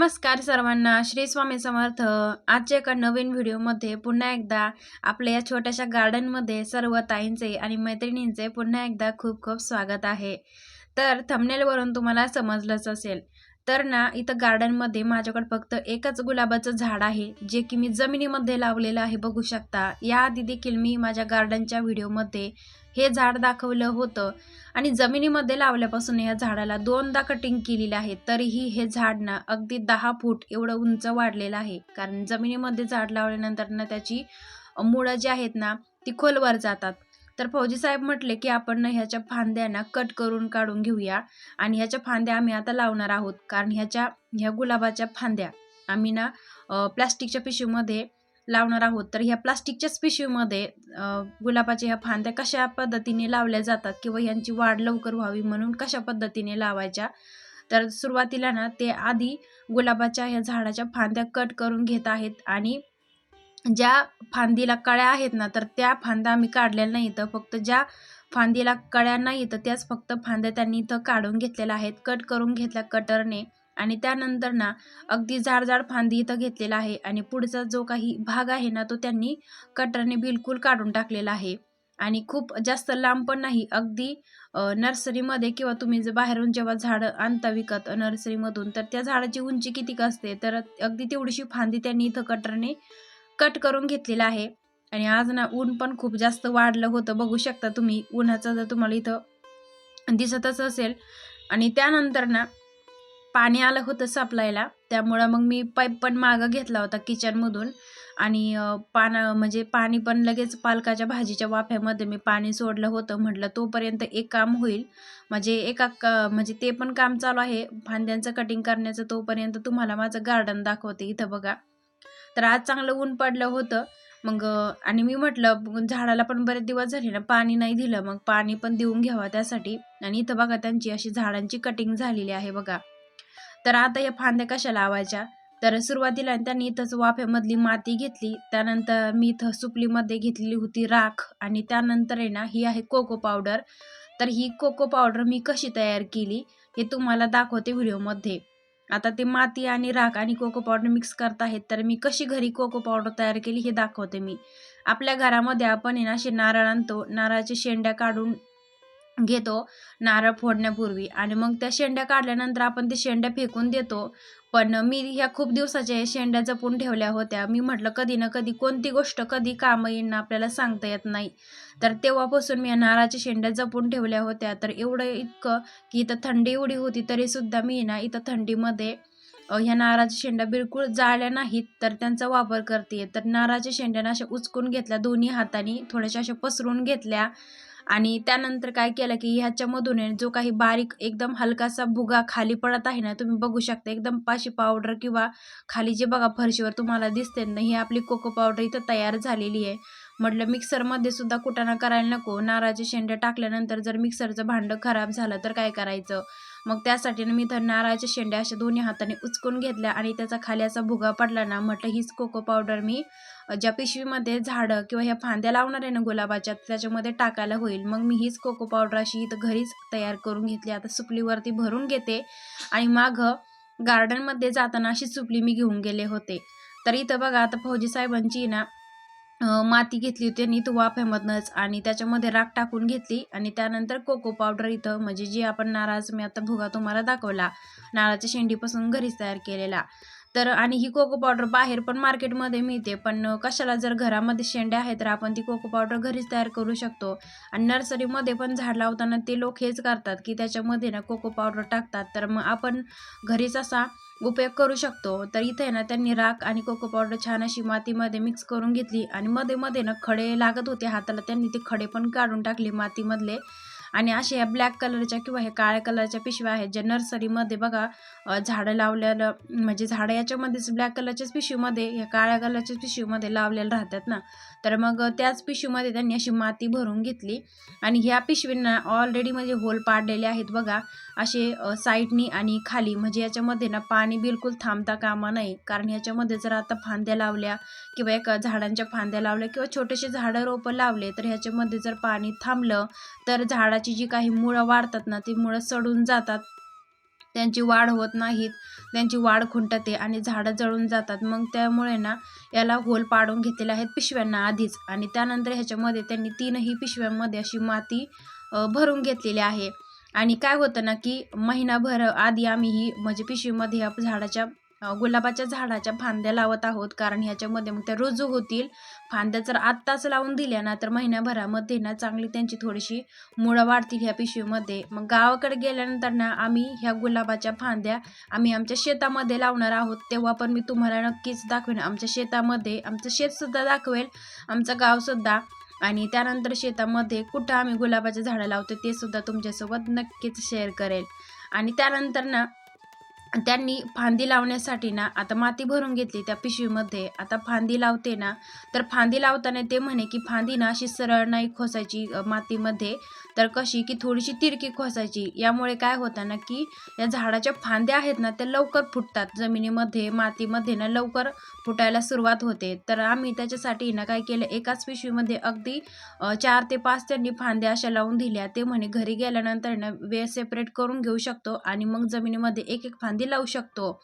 नमस्कार सर्वांना श्री स्वामी समर्थ. आजच्या एका नवीन व्हिडिओमध्ये पुन्हा एकदा आपल्या या छोट्याशा गार्डनमध्ये सर्व ताईंचे आणि मैत्रिणींचे पुन्हा एकदा खूप खूप स्वागत आहे. तर थमनेलवरून तुम्हाला समजलंच असेल. तर ना इथं गार्डनमध्ये माझ्याकडे फक्त एकच गुलाबाचं झाड आहे जे की मी जमिनीमध्ये लावलेलं आहे बघू शकता. याआधी देखील मी माझ्या गार्डनच्या व्हिडिओमध्ये हे झाड दाखवलं होतं. आणि जमिनीमध्ये लावल्यापासून या झाडाला दोनदा कटिंग केलेलं आहे तरीही हे झाड ना अगदी दहा फूट एवढं उंच वाढलेलं आहे. कारण जमिनीमध्ये झाड लावल्यानंतर ना त्याची मुळं जी आहेत ना ती खोलवर जातात. तर फौजी साहेब म्हटले की आपण ना ह्याच्या फांद्यांना कट करून काढून घेऊया आणि ह्याच्या फांद्या आम्ही आता लावणार आहोत. कारण ह्याच्या ह्या गुलाबाच्या फांद्या आम्ही ना प्लास्टिकच्या पिशवीमध्ये लावणार आहोत. तर ह्या प्लास्टिकच्याच पिशवीमध्ये गुलाबाच्या ह्या फांद्या कशा पद्धतीने लावल्या जातात किंवा यांची वाढ लवकर व्हावी म्हणून कशा पद्धतीने लावायच्या? तर सुरुवातीला ना ते आधी गुलाबाच्या ह्या झाडाच्या फांद्या कट करून घेत आहेत आणि ज्या फांदीला कळ्या आहेत ना तर त्या फांद्या आम्ही काढलेल्या नाही इथं. फक्त ज्या फांदीला कळ्या नाही तर त्याच फक्त फांद्या त्यांनी इथं काढून घेतलेल्या आहेत. कट करून घेतल्या कटरने आणि त्यानंतर ना अगदी जाड जाड फांदी इथं घेतलेला आहे आणि पुढचा जो काही भाग आहे ना तो त्यांनी कटरने बिलकुल काढून टाकलेला आहे. आणि खूप जास्त लांब पण नाही अगदी नर्सरीमध्ये किंवा तुम्ही जर बाहेरून जेव्हा झाडं आणता विकत नर्सरीमधून तर त्या झाडाची उंची किती असते? तर अगदी तेवढीशी फांदी त्यांनी इथं कटरने कट करून घेतलेला आहे. आणि आज ना ऊन पण खूप जास्त वाढलं होतं. बघू शकता तुम्ही उन्हाचं जर तुम्हाला इथं दिसतच असेल. आणि त्यानंतर ना पाणी आलं होतं सप्लायला. त्यामुळं मग मी पाईप पण मागं घेतला होता किचनमधून. आणि पाना म्हणजे पाणी पण लगेच पालकाच्या भाजीच्या वाफ्यामध्ये मी पाणी सोडलं होतं. म्हटलं तोपर्यंत एक काम होईल. म्हणजे एका क म्हणजे ते पण काम चालू आहे. फांद्यांचं कटिंग करण्याचं तोपर्यंत तुम्हाला माझं गार्डन दाखवते इथं बघा. तर आज चांगलं ऊन पडलं होतं. मग आणि मी म्हटलं झाडाला पण बरेच दिवस झाले ना पाणी नाही दिलं. मग पाणी पण देऊन घ्यावा त्यासाठी. आणि इथं बघा त्यांची अशी झाडांची कटिंग झालेली आहे बघा. तर आता या फांद्या कशा लावायच्या? तर सुरुवातीला त्यांनी इथंच वाफ्यामधली माती घेतली. त्यानंतर मी इथं सुपलीमध्ये घेतलेली होती राख. आणि त्यानंतर आहे ना ही आहे कोको पावडर. तर ही कोको पावडर मी कशी तयार केली हे तुम्हाला दाखवते व्हिडिओमध्ये. आता ते माती आणि राख आणि कोको पावडर मिक्स करत आहेत तर मी कशी घरी कोको पावडर तयार केली हे दाखवते मी. आपल्या घरामध्ये आपण आहे ना असे नारळ आणतो नारळाच्या शेंड्या काढून घेतो नारळ फोडण्यापूर्वी. आणि मग त्या शेंड्या काढल्यानंतर आपण ते शेंड्या फेकून देतो. पण मी ह्या खूप दिवसाच्या शेंड्या जपून ठेवल्या होत्या. मी म्हटलं कधी ना कधी कोणती गोष्ट कधी कामं येईन ना आपल्याला सांगता येत नाही. तर तेव्हापासून मी या नारळाच्या शेंड्या जपून ठेवल्या होत्या. तर एवढं इतकं की इथं थंडी एवढी होती तरीसुद्धा मी ना इथं थंडीमध्ये ह्या नारळाच्या शेंड्या बिलकुल जाळल्या नाहीत. तर त्यांचा वापर करते तर नारळाच्या शेंड्यानं अशा उचकून घेतल्या दोन्ही हाताने थोड्याशा अशा पसरून घेतल्या. आणि त्यानंतर काय केलं की ह्याच्यामधून जो काही बारीक एकदम हलकासा भुगा खाली पडत आहे ना तुम्ही बघू शकता एकदम पाशी पावडर किंवा खाली जे बघा फरशीवर तुम्हाला दिसते ना ही आपली कोको पावडर इथं तयार झालेली आहे. म्हटलं मिक्सरमध्ये सुद्धा कुटाणा करायला नको नारळाचे शेंडे टाकल्यानंतर जर मिक्सरचं भांडं खराब झालं तर काय करायचं? मग त्यासाठी मी तर नारळाच्या शेंड्या अशा दोन्ही हाताने उचकून घेतल्या आणि त्याचा खाली असा भुगा पडला ना म्हटलं हीच कोको पावडर मी ज्या पिशवीमध्ये झाडं किंवा ह्या फांद्या लावणार आहे ना गुलाबाच्या त्याच्यामध्ये टाकायला होईल. मग मी हीच कोको पावडर अशी इथं घरीच तयार करून घेतली. आता सुपलीवरती भरून घेते आणि मागं गार्डनमध्ये जाताना अशी सुपली मी घेऊन गेले होते. तर इथं बघा आता फौजी साहेबांची ना माती घेतली होती आणि इथं वाफ्यामधनंच आणि त्याच्यामध्ये राख टाकून घेतली आणि त्यानंतर कोको पावडर इथं म्हणजे जी आपण नारळाचं मी आता भुगा तुम्हाला दाखवला नारळाच्या शेंडीपासून घरीच तयार केलेला. तर आणि ही कोको पावडर बाहेर पण मार्केटमध्ये मिळते. पण कशाला जर घरामध्ये शेंड्या आहेत तर आपण ती कोको पावडर घरीच तयार करू शकतो. आणि नर्सरीमध्ये पण झाड लावताना ते लोक हेच करतात की त्याच्यामध्ये ना कोको पावडर टाकतात. तर मग आपण घरीच असा उपयोग करू शकतो. तर इथे ना त्यांनी राख आणि कोको पावडर छान अशी मातीमध्ये मिक्स करून घेतली. आणि मध्ये मध्ये ना खडे लागत होते हाताला. त्यांनी ते खडे पण काढून टाकले मातीमधले. आणि अशा ह्या ब्लॅक कलरच्या किंवा ह्या काळ्या कलरच्या पिशव्या आहेत ज्या नर्सरीमध्ये बघा झाडं लावलेलं म्हणजे झाडं याच्यामध्येच ब्लॅक कलरच्याच पिशवीमध्ये ह्या काळ्या कलरच्याच पिशवीमध्ये लावलेलं राहतात ना. तर मग त्याच पिशवीमध्ये त्यांनी अशी माती भरून घेतली. आणि ह्या पिशवींना ऑलरेडी म्हणजे होल पाडलेले आहेत बघा. असे साईडनी आणि खाली म्हणजे याच्यामध्ये ना पाणी बिलकुल थांबता कामा नये. कारण ह्याच्यामध्ये जर आता फांद्या लावल्या किंवा एका झाडांच्या फांद्या लावल्या किंवा छोटेसे झाडं रोपं लावले तर ह्याच्यामध्ये जर पाणी थांबलं तर झाडाची जी काही मुळं वाढतात ना ती मुळं सडून जातात. त्यांची वाढ होत नाहीत त्यांची वाढ खुंटते आणि झाडं जळून जातात. मग त्यामुळे ना याला होल पाडून घेतलेले आहेत पिशव्यांना आधीच. आणि त्यानंतर ह्याच्यामध्ये त्यांनी तीनही पिशव्यांमध्ये अशी माती भरून घेतलेली आहे. आणि काय होतं ना की महिनाभर आधी आम्ही ही म्हणजे पिशवीमध्ये ह्या झाडाच्या गुलाबाच्या झाडाच्या फांद्या लावत आहोत. कारण ह्याच्यामध्ये मग त्या रुजू होतील. फांद्या जर आत्ताच लावून दिल्या ना तर महिन्याभरामध्ये ना चांगली त्यांची थोडीशी मुळं वाढतील ह्या पिशवीमध्ये. मग गावाकडे गेल्यानंतर ना आम्ही ह्या गुलाबाच्या फांद्या आम्ही आमच्या शेतामध्ये लावणार आहोत. तेव्हा पण मी तुम्हाला नक्कीच दाखवेन. आमच्या शेतामध्ये आमचं शेतसुद्धा दाखवेल. आमचं गावसुद्धा आणि त्यानंतर शेतामध्ये कुठं आम्ही गुलाबाचे झाडं लावतो ते सुद्धा तुमच्यासोबत नक्कीच शेअर करेल. आणि त्यानंतर ना त्यांनी फांदी लावण्यासाठी ना आता माती भरून घेतली त्या पिशवीमध्ये आता फांदी लावते ना तर फांदी लावताना ते म्हणे की फांदी ना अशी सरळ नाही खोसायची मातीमध्ये. तर कशी की थोडीशी तिरकी खोसायची. यामुळे काय होतं ना की या झाडाच्या फांद्या आहेत ना त्या लवकर फुटतात. जमिनीमध्ये मातीमध्ये ना लवकर फुटायला सुरुवात होते. तर आम्ही त्याच्यासाठी ना काय केलं एकाच पिशवीमध्ये अगदी चार ते पाच त्यांनी फांद्या अशा लावून दिल्या. ते म्हणे घरी गेल्यानंतर ना वेळ सेपरेट करून घेऊ शकतो आणि मग जमिनीमध्ये एक एक फांदी लावू शकतो.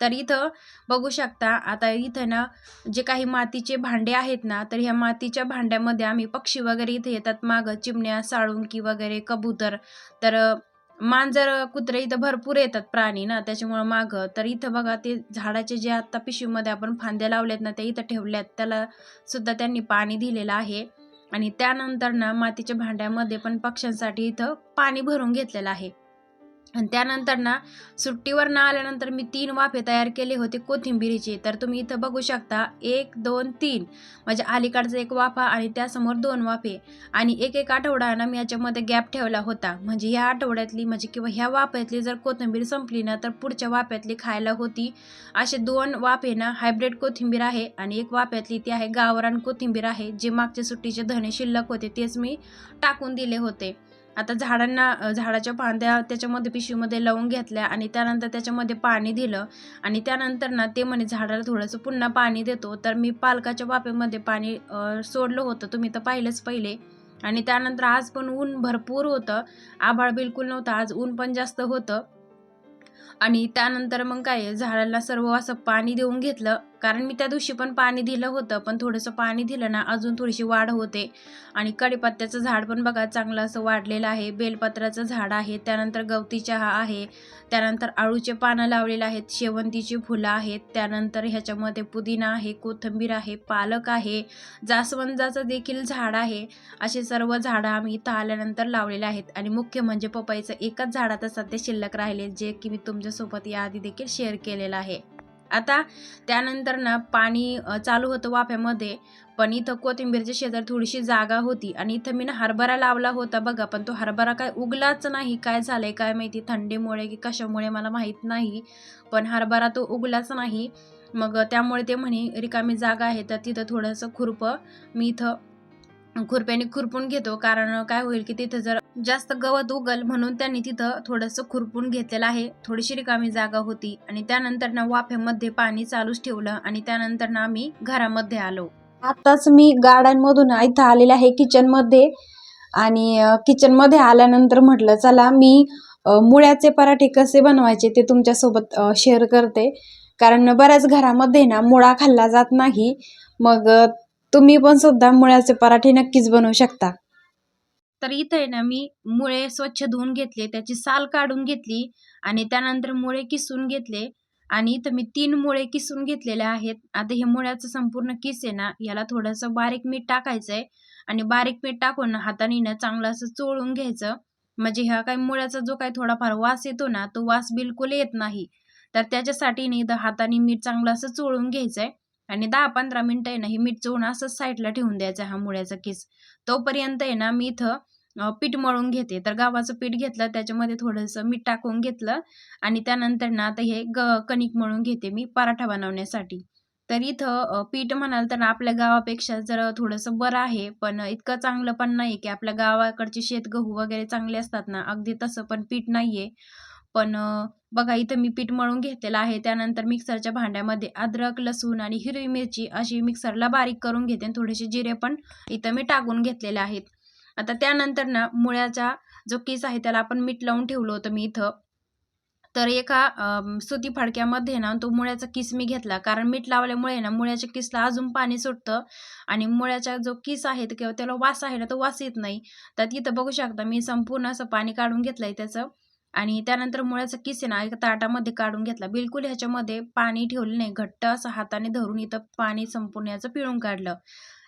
तर इथं बघू शकता आता इथं ना जे काही मातीचे भांडे आहेत ना तर ह्या मातीच्या भांड्यामध्ये आम्ही पक्षी वगैरे इथे येतात मागं चिमण्या साळुंकी वगैरे कबूतर. तर मांजर कुत्रे इथं भरपूर येतात प्राणी ना त्याच्यामुळं मागं. तर इथं बघा ते झाडाचे जे आत्ता पिशवीमध्ये आपण फांद्या लावल्यात ना त्या इथं ठेवल्यात. त्याला सुद्धा त्यांनी पाणी दिलेलं आहे. आणि त्यानंतर ना मातीच्या भांड्यामध्ये पण पक्ष्यांसाठी इथं पाणी भरून घेतलेलं आहे. आणि त्यानंतर ना सुट्टीवर ना आल्यानंतर मी तीन वाफे तयार केले होते कोथिंबिरीचे. तर तुम्ही इथं बघू शकता एक दोन तीन. म्हणजे अलीकडचा एक वाफा आणि त्यासमोर दोन वाफे. आणि एक एक आठवडा ना मी याच्यामध्ये गॅप ठेवला होता. म्हणजे ह्या आठवड्यातली म्हणजे किंवा ह्या वाफ्यातली जर कोथिंबीर संपली ना तर पुढच्या वाफ्यातली खायला होती. असे दोन वाफे ना हायब्रिड कोथिंबीर आहे आणि एक वाफ्यातली ती आहे गावरान कोथिंबीर आहे जे मागच्या सुट्टीचे धने शिल्लक होते तेच मी टाकून दिले होते. आता झाडांना झाडाच्या फांद्या त्याच्यामध्ये पिशवीमध्ये लावून घेतल्या आणि त्यानंतर त्याच्यामध्ये पाणी दिलं आणि त्यानंतर ना ते म्हणे झाडाला थोडंसं पुन्हा पाणी देतो. तर मी पालकाच्या वाफेमध्ये पाणी सोडलं होतं. तुम्ही तर पाहिलंच पहिले. आणि त्यानंतर आज पण ऊन भरपूर होतं. आभाळ बिलकुल नव्हतं. आज ऊन पण जास्त होतं. आणि त्यानंतर मग काय झाडाला सर्व असं पाणी देऊन घेतलं. कारण मी त्या दिवशी पण पाणी दिलं होतं पण थोडंसं पाणी दिलं ना अजून थोडीशी वाढ होते. आणि कढीपत्त्याचं झाड पण बघा चांगलं असं वाढलेलं आहे. बेलपत्राचं झाड आहे त्यानंतर गवती चहा आहे त्यानंतर आळूचे पानं लावलेले आहेत शेवंतीची फुलं आहेत त्यानंतर ह्याच्यामध्ये पुदिना आहे कोथिंबीर आहे पालक आहे जास्वंदाचं देखील झाड आहे. असे सर्व झाडं आम्ही इथं आल्यानंतर लावलेले आहेत. आणि मुख्य म्हणजे पपईचं एकच झाड आता सध्या शिल्लक राहिले जे की मी तुमच्यासोबत याआधी देखील शेअर केलेलं आहे. आता त्यानंतर ना पाणी चालू होतं वाफ्यामध्ये पण इथं कोथिंबीरच्या शेजारी थोडीशी जागा होती आणि इथं मी ना हरभरा लावला होता बघा पण तो हरभरा काय उगलाच नाही काय झालंय काय माहिती थंडीमुळे की कशामुळे मला माहीत नाही पण हरभरा तो उगलाच नाही. मग त्यामुळे ते म्हणे रिकामी जागा आहे तर तिथं थोडंसं खुरपं मी इथं खुरप्याने खुरपून घेतो. कारण काय होईल की तिथं जर जास्त गवत उगल म्हणून त्यांनी तिथं थोडंसं खुरपून घेतलेलं आहे. थोडीशी रिकामी जागा होती आणि त्यानंतर ना वाफ्यामध्ये पाणी चालूच ठेवलं आणि त्यानंतर ना आम्ही घरामध्ये आलो. आताच मी गार्डन मधून इथं आलेले आहे किचनमध्ये आणि किचनमध्ये आल्यानंतर म्हटलं चला मी मुळ्याचे पराठे कसे बनवायचे ते तुमच्यासोबत शेअर करते. कारण बऱ्याच घरामध्ये ना मुळा खाल्ला जात नाही. मग तुम्ही पण सुद्धा मुळ्याचे पराठे नक्कीच बनवू शकता. तर इथं आहे ना मी मुळे स्वच्छ धुवून घेतले त्याची साल काढून घेतली आणि त्यानंतर मुळे किसून घेतले आणि इथं मी तीन मुळे किसून घेतलेले आहेत. आता हे मुळ्याचं संपूर्ण किस आहे ना याला थोडंसं बारीक मीठ टाकायचं आहे आणि बारीक मीठ टाकून ना हाताने ना चांगलं असं चोळून घ्यायचं. म्हणजे ह्या काही मुळ्याचा जो काही थोडाफार वास येतो ना तो वास बिलकुल येत नाही. तर त्याच्यासाठी नाही इथं हाताने मीठ चांगलं असं चोळून घ्यायचं आहे आणि दहा पंधरा मिनटं आहे ना हे मीठ चोळून असंच साईडला ठेवून द्यायचं हा मुळ्याचा किस. तोपर्यंत आहे ना मी इथं पीठ मळून घेते. तर गावाचं पीठ घेतलं त्याच्यामध्ये थोडंसं मीठ टाकून घेतलं आणि त्यानंतर ना आता हे ग कणिक मळून घेते मी पराठा बनवण्यासाठी. तर इथं पीठ म्हणाल तर आपल्या गावापेक्षा जर थोडंसं बरं आहे पण इतकं चांगलं पण नाही की आपल्या गावाकडचे शेत गहू वगैरे चांगले असतात ना अगदी तसं पण पीठ नाहीये. पण बघा इथं मी पीठ मळून घेतलेलं आहे. त्यानंतर मिक्सरच्या भांड्यामध्ये अद्रक लसूण आणि हिरवी मिरची अशी मिक्सरला बारीक करून घेते आणि थोडेसे जिरे पण इथं मी टाकून घेतलेले आहेत. आता त्यानंतर ना मुळ्याचा जो किस आहे त्याला आपण मीठ लावून ठेवलं होतं मी इथं. तर एका सुती फडक्यामध्ये ना तो मुळ्याचा किस मी घेतला. कारण मीठ लावल्यामुळे ना मुळ्याच्या किसला अजून पाणी सुटतं आणि मुळ्याचा जो किस आहे किंवा त्याला वास आहे ना तो वास येत नाही. तर तिथं बघू शकता मी संपूर्ण असं पाणी काढून घेतलंय त्याचं. आणि त्यानंतर मुळ्याचा किस आहे ना एका ताटामध्ये काढून घेतला. बिलकुल ह्याच्यामध्ये पाणी ठेवलं नाही. घट्ट असं हाताने धरून इथं पाणी संपूर्ण याचं पिळून काढलं.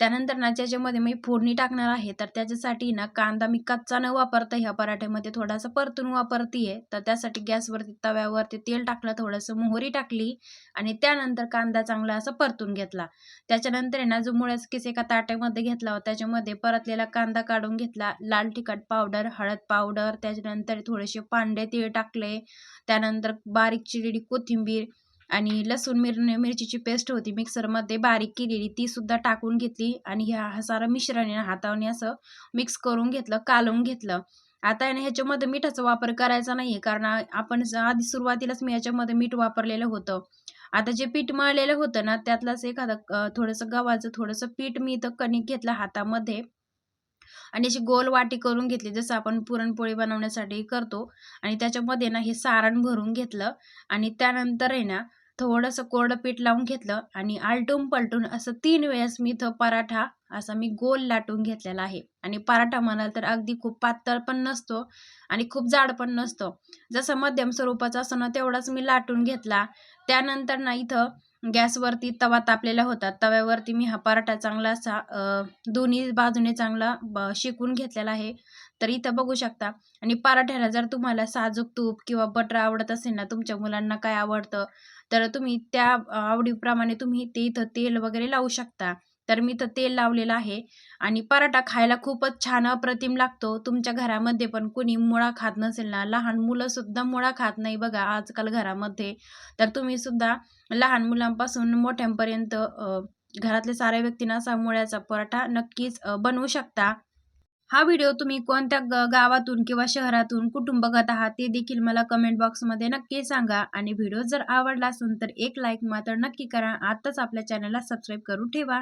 त्यानंतर ना ज्याच्यामध्ये मी फोडणी टाकणार आहे तर त्याच्यासाठी ना कांदा मी कच्चा न वापरता ह्या पराठ्यामध्ये थोडासा परतून वापरतीये. तर त्यासाठी गॅसवरती तव्यावरती तेल टाकलं थोडंसं मोहरी टाकली आणि त्यानंतर कांदा चांगला असा परतून घेतला. त्याच्यानंतर ना जो मुळ्याचा किस एका ताट्यामध्ये घेतला होता त्याच्यामध्ये परतलेला कांदा काढून घेतला. लाल तिखट पावडर हळद पावडर त्याच्यानंतर थोडेसे पांढरे तीळ टाकले. त्यानंतर बारीक चिरडी कोथिंबीर आणि लसूण मिर मिरचीची पेस्ट होती. मिक्सरमध्ये बारीक केलेली ती सुद्धा टाकून घेतली आणि ह्या हा सारा मिश्रण ना हाताने असं मिक्स करून घेतलं कालवून घेतलं. आता आहे ना ह्याच्यामध्ये मिठाचा वापर करायचा नाही आहे कारण आपण आधी सुरुवातीलाच मी ह्याच्यामध्ये मीठ वापरलेलं होतं. आता जे पीठ मळलेलं होतं ना त्यातलंच एखादं थोडंसं गव्हाचं थोडंसं पीठ मी इथं कणिक घेतलं हातामध्ये. आणि अशी गोल वाटी करून घेतली जसं आपण पुरणपोळी बनवण्यासाठी करतो. आणि त्याच्यामध्ये ना हे सारण भरून घेतलं. आणि त्यानंतर आहे ना थोडंसं कोरडं पीठ लावून घेतलं आणि आलटून पलटून असं तीन वेळेस मी इथं पराठा असा मी गोल लाटून घेतलेला आहे. आणि पराठा म्हणाल तर अगदी खूप पातळ पण नसतो आणि खूप जाड पण नसतो. जसं मध्यम स्वरूपाचा असतो ना तेवढाच मी लाटून घेतला. त्यानंतर ना इथं गॅसवरती तवा तापलेला होता. तव्यावरती मी हा पराठा चांगला असा दोन्ही बाजूने चांगला ब घेतलेला आहे. तर इथं बघू शकता. आणि पराठ्याला जर तुम्हाला साजूक तूप किंवा बटर आवडत असेल ना तुमच्या मुलांना काय आवडतं? तर तुम्ही त्या आवडीप्रमाणे तुम्ही ते इथं तेल वगैरे लावू शकता. तर मी इथं तेल लावलेलं आहे. आणि पराठा खायला खूपच छान अप्रतिम लागतो. तुमच्या घरामध्ये पण कुणी मुळा खात नसेल ना लहान मुलंसुद्धा मुळा खात नाही बघा आजकाल घरामध्ये. तर तुम्ही सुद्धा लहान मुलांपासून मोठ्यांपर्यंत घरातल्या साऱ्या व्यक्तींना असा मुळ्याचा पराठा नक्कीच बनवू शकता. हा व्हिडिओ तुम्ही कोणत्या ग गावातून किंवा शहरातून कुटुंब बघत आहात ते देखील मला कमेंट बॉक्समध्ये नक्की सांगा. आणि व्हिडिओ जर आवडला असेल तर एक लाईक मात्र नक्की करा. आताच आपल्या चॅनलला सबस्क्राईब करून ठेवा.